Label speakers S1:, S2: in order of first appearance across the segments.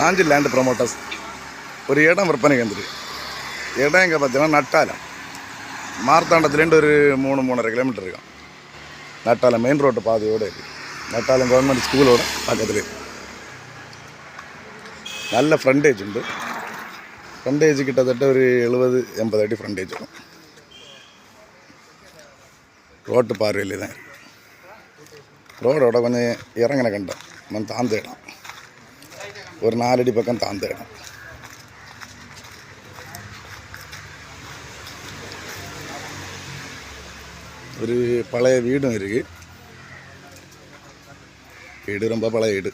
S1: Nanji land promoters ஒரு இடம் விற்பனைக்கு வந்துருக்கு இடம் எங்கே பார்த்தீங்கன்னா நட்டாலம். மார்த்தாண்டத்துலேருந்து ஒரு மூணு மூணரை கிலோமீட்டர் இருக்கும். நட்டாலம் மெயின் ரோட்டு பாதையோடு இருக்குது நட்டாலம் கவர்மெண்ட் ஸ்கூலோட பக்கத்தில் இருக்கு. நல்ல ஃப்ரண்டேஜ் உண்டு. ஃப்ரண்டேஜ் கிட்டத்தட்ட ஒரு எழுபது எண்பது அடி ஃப்ரண்டேஜ் வரும். ரோட்டு பார்வையில் தான் ரோடோட கொஞ்சம் இறங்கின கண்டம். கொஞ்சம் தாந்த இடம். ஒரு நாலடி பக்கம் தாழ்ந்த இடம் ஒரு பழைய வீடும் இருக்கு. வீடு ரொம்ப பழைய வீடு.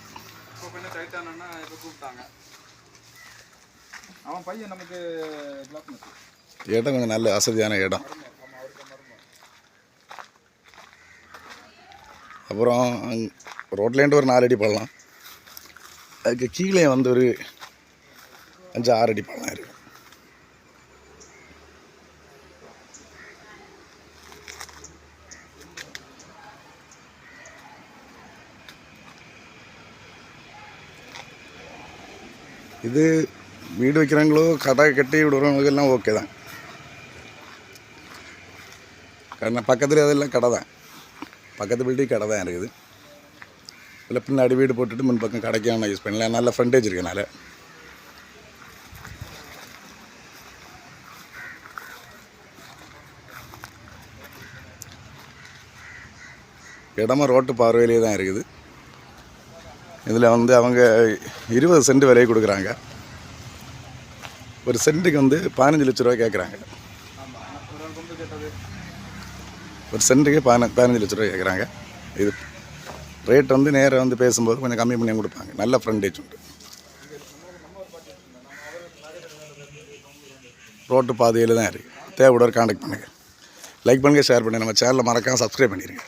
S1: இடம் கொஞ்சம் நல்ல வசதியான இடம். அப்புறம் ரோட்லேருந்து ஒரு நாலு அடி அதுக்கு கீழே வந்து ஒரு அஞ்சு ஆறு அடி பள்ளம் இருக்குது இது வீடு வைக்கிறவங்களோ கடை கட்டி விடுறவங்களுக்கு எல்லாம் ஓகே தான். கடை பக்கத்தில் அதெல்லாம் கடை தான். பக்கத்து பில்டிங் கடை தான் இருக்குது. இல்லை பின்னாடி வீடு போட்டுட்டு முன்பக்கம் கடைக்கான யூஸ் பண்ணலாம். நல்ல ஃப்ரண்டேஜ் இருக்கனால இடமா ரோட்டு பார்வையிலே தான் இருக்குது. இதில் வந்து அவங்க இருபது சென்ட் விலையை கொடுக்குறாங்க. ஒரு சென்ட்டுக்கு வந்து பதினஞ்சு லட்ச ரூபா கேட்குறாங்க
S2: ஒரு
S1: ஒரு சென்ட்டுக்கு பதின பதினஞ்சு லட்ச ரூபா கேட்குறாங்க இது ரேட் வந்து நேராக வந்து பேசும்போது கொஞ்சம் கம்மி பண்ணி கொடுப்பாங்க. நல்ல ஃப்ரண்டேஜ் உண்டு. ரோட்டு பாதையில் தான் இருக்குது தேவையோட காண்டாக்ட் பண்ணுங்கள் லைக் பண்ணுங்கள் ஷேர் பண்ணுங்கள் நம்ம சேனலில் மறக்காம சப்ஸ்கிரைப் பண்ணிடுங்க